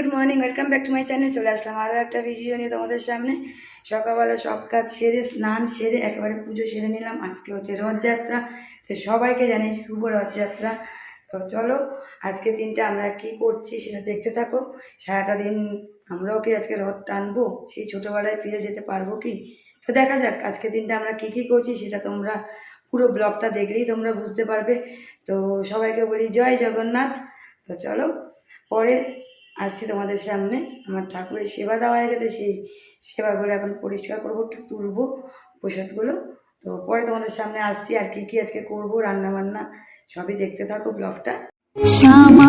Good morning welcome back to my channel চলে আসলাম আরও একটা ভিডিও নিয়ে তোমাদের সামনে। সকালবেলা সব কাজ সেরে, স্নান সেরে, একেবারে পুজো সেরে নিলাম। আজকে হচ্ছে রথযাত্রা, তো সবাইকে জানি শুভ রথযাত্রা। তো চলো, আজকে দিনটা আমরা কি করছি সেটা দেখতে থাকো। সারাটা দিন আমরাও কি আজকে রথ টানবো? সেই ছোটোবেলায় ফিরে যেতে পারব কি? তো দেখা যাক, আজকে দিনটা আমরা কি কি করছি সেটা তোমরা পুরো ব্লগটা দেখলেই তোমরা বুঝতে পারবে। তো সবাইকে বলি জয় জগন্নাথ। তো চলো, পরে আসছি তোমাদের সামনে আমার ঠাকুরের সেবা দেওয়া হয়ে গেছে, সেই সেবাগুলো এখন পরিষ্কার করব, একটু তুলবো প্রসাদগুলো। তো পরে তোমাদের সামনে আসছি, আর কি কি আজকে করব রান্না বান্না সবই দেখতে থাকো ব্লগটা। শ্যামা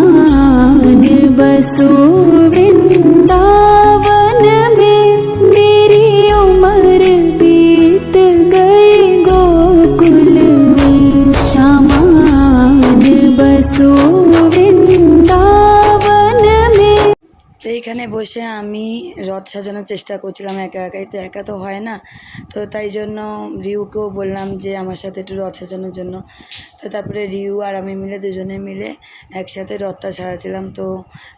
তো এইখানে বসে আমি রথ সাজানোর চেষ্টা করছিলাম একা একাই, তো একা তো হয় না। তো তাই জন্য রিউকেও বললাম যে আমার সাথে একটু রথ সাজানোর জন্য। তো তারপরে রিউ আর আমি মিলে দুজনে মিলে একসাথে রথটা সাজাছিলাম তো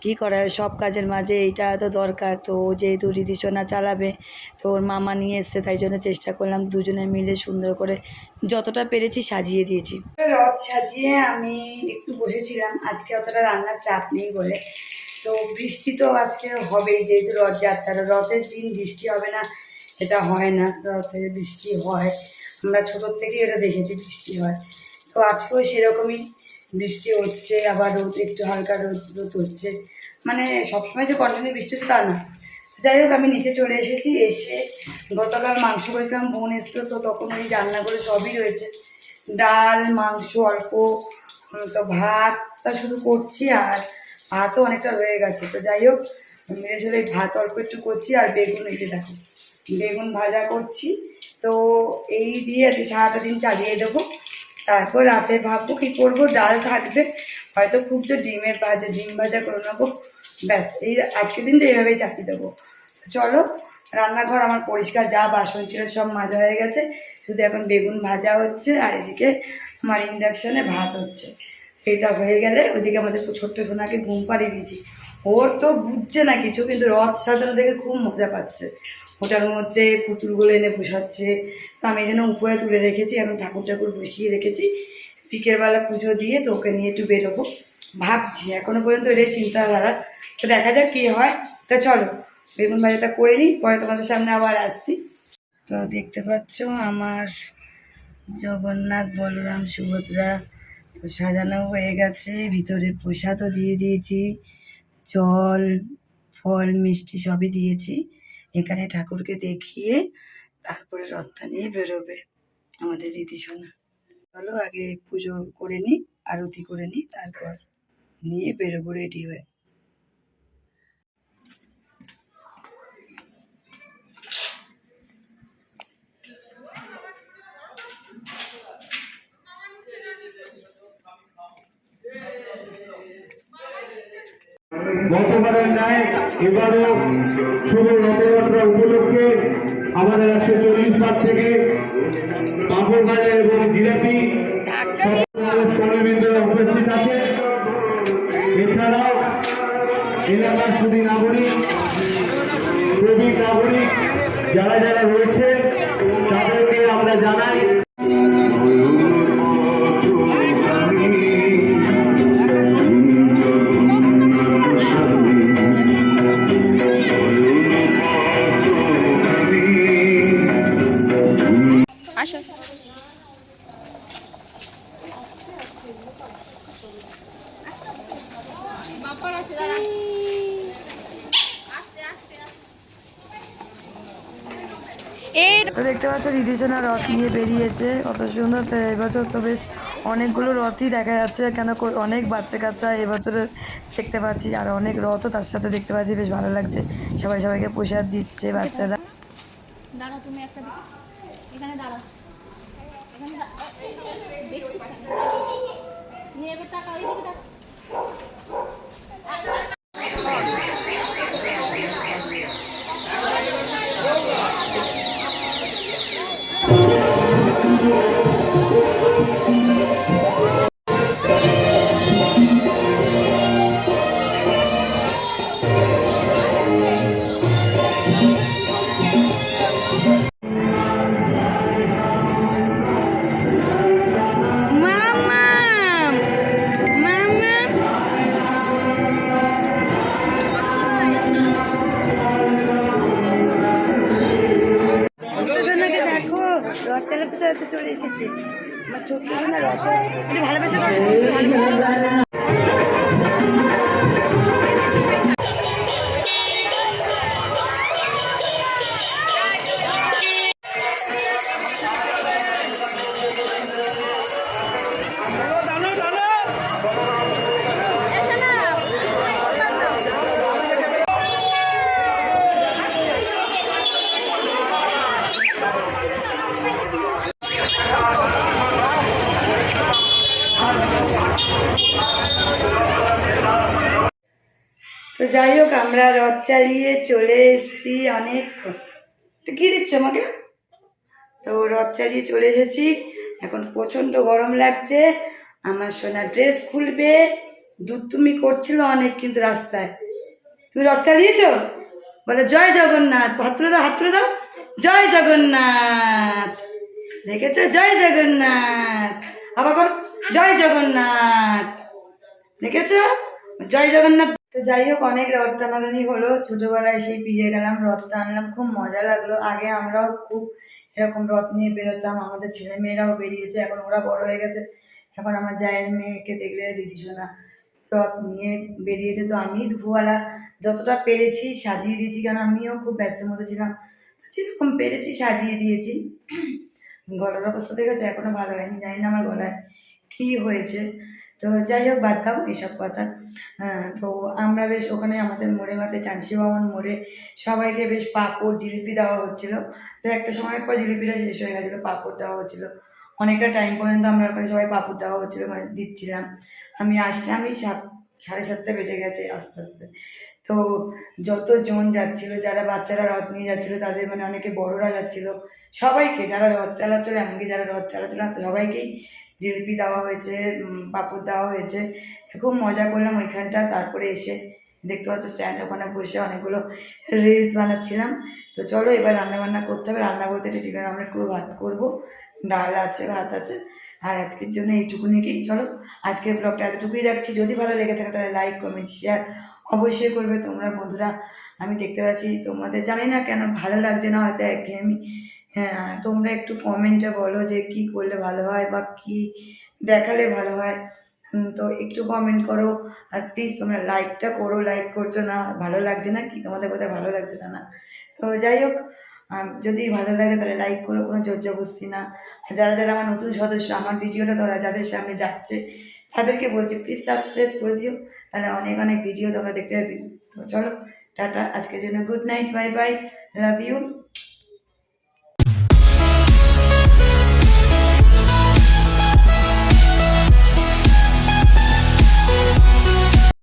কী করা সব কাজের মাঝে এইটা তো দরকার। তো ও যেহেতু রিদিসোনা চালাবে, তো ওর মামা নিয়ে এসছে, তাই জন্য চেষ্টা করলাম দুজনে মিলে সুন্দর করে যতটা পেরেছি সাজিয়ে দিয়েছি। রথ সাজিয়ে আমি একটু বসেছিলাম। আজকে অতটা রান্নার চাপ নেই বলে তো বৃষ্টি তো আজকে হবেই, যেহেতু রথযাত্রা রথের দিন বৃষ্টি হবে না, এটা হয় না, রথে বৃষ্টি হয়। আমরা ছোটোর থেকেই এটা দেখেছি বৃষ্টি হয়। তো আজকেও সেরকমই বৃষ্টি হচ্ছে, আবার রোদ, একটু হালকা রোদ রোদ হচ্ছে। মানে সবসময় যে কন্টিনিউ বৃষ্টি হচ্ছে তা না। যাই হোক, আমি নিচে চলে এসেছি, এসে গতকাল মাংস করেছিলাম বোন এসলো তো তখন ওই রান্না করে সবই রয়েছে। ডাল, মাংস, অল্প তো ভাতটা শুধু করছি আর ভাতও অনেকটা রয়ে গেছে। তো যাই হোক, মেরে ছেলে ভাত অল্প একটু করছি আর বেগুন যে দেখো, বেগুন ভাজা করছি। তো এই দিয়ে আজকে সারাটা দিন চালিয়ে দেবো। তারপর রাতে ভাববো কী করব, ডাল থাকবে। হয়তো খুব তো ডিমের ভাজা, ডিম ভাজা করে নেব। ব্যাস, এই আজকের দিনটা এইভাবেই চাপিয়ে দেবো। চলো, রান্নাঘর আমার পরিষ্কার, যা বাসন ছিল সব মাজা হয়ে গেছে। শুধু এখন বেগুন ভাজা হচ্ছে আর এদিকে আমার ইন্ডাকশানে ভাত হচ্ছে। এটা হয়ে গেলে ওদিকে আমাদের ছোট্ট সোনাকে ঘুম পাড়িয়ে দিয়েছি। ওর তো বুঝছে না কিছু, কিন্তু রথ সাজানো দেখে খুব মজা পাচ্ছে। ওটার মধ্যে পুতুলগুলো এনে বসাচ্ছে। তো আমি যেন উপরে তুলে রেখেছি, এখন ঠাকুর ঠাকুর বসিয়ে রেখেছি। বিকেলবেলা পুজো দিয়ে তো ওকে নিয়ে একটু বেরোবো। ভাবছি, এখনও পর্যন্ত এটাই চিন্তাধারা। তো দেখা যাক কী হয়। তা চলো, বেগুন ভাজাটা করে নিই, পরে তোমাদের সামনে আবার আসছি। তো দেখতে পাচ্ছ আমার জগন্নাথ, বলরাম, সুভদ্রা তো সাজানো হয়ে গেছে, ভিতরে প্রসাদও দিয়ে দিয়েছি, জল, ফল, মিষ্টি সবই দিয়েছি। এখানে ঠাকুরকে দেখিয়ে তারপরে রত্না নিয়ে বেরোবে আমাদের রীতিসোনা। চলো আগে পুজো করে নিই, আরতি করে নিই, তারপর নিয়ে বেরোবো রেডি হয়ে। গতবারের ন্যায় এবারও শুভ রথযাত্রা উপলক্ষে আমাদের একশো চল্লিশ পার থেকে কাপড় তো দেখতে পাচ্ছ রিদিসোনা রথ নিয়ে বেরিয়েছে, কত সুন্দর। তো এবছর তো বেশ অনেকগুলো রথই দেখা যাচ্ছে, কেন অনেক বাচ্চা কাচ্চা এবছর দেখতে পাচ্ছি, আর অনেক রথও তার সাথে দেখতে পাচ্ছি, বেশ ভালো লাগছে। সবাই সবাইকে প্রসাদ দিচ্ছে বাচ্চারা। দাঁড়াও তুমি একটা দিকে। এখানে দাঁড়াও। এখানে দা- দেখছিস কেন? নিয়ে এবার তাকাও এইদিকে তাকাও এসেছে আমার একটু ভালোবাসা ভালোবাসা যাই হোক, আমরা রথ চালিয়ে চলে এসেছি অনেকক্ষণ। তো কী দিচ্ছ আমাকে? তো রথ চালিয়ে চলে এসেছি। এখন প্রচণ্ড গরম লাগছে। আমার সোনা ড্রেস খুলবে। দুধ তুমি করছিল অনেক কিন্তু রাস্তায়। তুমি রথ চালিয়েছো? বলে, জয় জগন্নাথ। হাত তুলে দাও, হাত তুলে দাও। জয় জগন্নাথ। দেখেছ? জয় জগন্নাথ। আবার করো জয় জগন্নাথ। দেখেছ? জয় জগন্নাথ তো যাই হোক, অনেক রথ টানাটানি হলো। ছোটবেলায় সেই ফিরে গেলাম রথ টানলাম খুব মজা লাগল। আগে আমরাও খুব এরকম রথ নিয়ে বেরোতাম, আমাদের ছেলে মেয়েরাও বেরিয়েছে, এখন ওরা বড় হয়ে গেছে। এখন আমার জায়ের মেয়েকে দেখলে রীতিশোনা রথ নিয়ে বেরিয়েছে। তো আমি দুপুরবেলা যতটা পেরেছি সাজিয়ে দিয়েছি, কারণ আমিও খুব ব্যস্তের মধ্যে ছিলাম। তো যেরকম পেরেছি সাজিয়ে দিয়েছি। গলার অবস্থা দেখেছ? এখনও ভালো হয়নি, জানি না আমার গলায় কী হয়েছে। তো যাই হোক বাদ দাও এইসব কথা। হ্যাঁ, তো আমরা বেশ ওখানে আমাদের মোড়ে মাথায় চানসি ভবন মোড়ে সবাইকে বেশ পাঁপড় জিলিপি দেওয়া হচ্ছিল। তো একটা সময় পর জিলিপিটা শেষ হয়ে গেছিল পাঁপড় দেওয়া হচ্ছিল। অনেকটা টাইম পর্যন্ত আমরা ওখানে সবাই পাঁপড় দেওয়া হচ্ছিল মানে দিচ্ছিলাম। আমি আসলামই সাত সাড়ে সাতটা বেজে গেছে আস্তে আস্তে। তো যতজন যাচ্ছিল, যারা বাচ্চারা রথ নিয়ে যাচ্ছিল, তাদের মানে অনেকে বড়রা যাচ্ছিল, সবাইকে যারা রথ চালাচ্ছিল, এমনকি যারা রথ চালাচ্ছিল না, সবাইকেই জিলিপি দেওয়া হয়েছে পাঁপড় দেওয়া হয়েছে। খুব মজা করলাম ওইখানটা, তারপরে এসে দেখতে পাচ্ছ স্ট্যান্ড ওখানে বসে অনেকগুলো রিলস বানাচ্ছিলাম। তো চলো এবার রান্না বান্না করতে হবে। রান্না বলতে চিকেন অমলেট করব, ভাত করব, ডাল আছে, ভাত আছে। আর আজকের জন্য এইটুকুনি কি চলো, আজকের ব্লগটা এতটুকুই রাখছি। যদি ভালো লেগে থাকে তাহলে লাইক কমেন্ট শেয়ার অবশ্যই করবে। তোমরা বন্ধুরা, আমি দেখতে পাচ্ছি তোমাদের জানি না কেন ভালো লাগছে না হয়তো একঘেয়েমি। হ্যাঁ তোমরা একটু কমেন্টে বলো যে কি করলে ভালো হয় বা কি দেখালে ভালো হয়। তো একটু কমেন্ট করো। আর প্লিজ তোমরা লাইকটা করো। লাইক করছ না, ভালো লাগছে না কি? তোমাদের কোথায় ভালো লাগছে না না। তো যাই হোক যদি ভালো লাগে তাহলে লাইক করো, কোনো জোরজবস্তি না। যারা যারা আমার নতুন সদস্য, আমার ভিডিওটা তোমরা যাদের সামনে যাচ্ছে, তাদেরকে বলছি প্লিজ সাবস্ক্রাইব করে দিও। তাহলে অনেক অনেক ভিডিও তোমরা দেখতে পাবি। তো চলো, টাটা, আজকের জন্য good night bye bye love you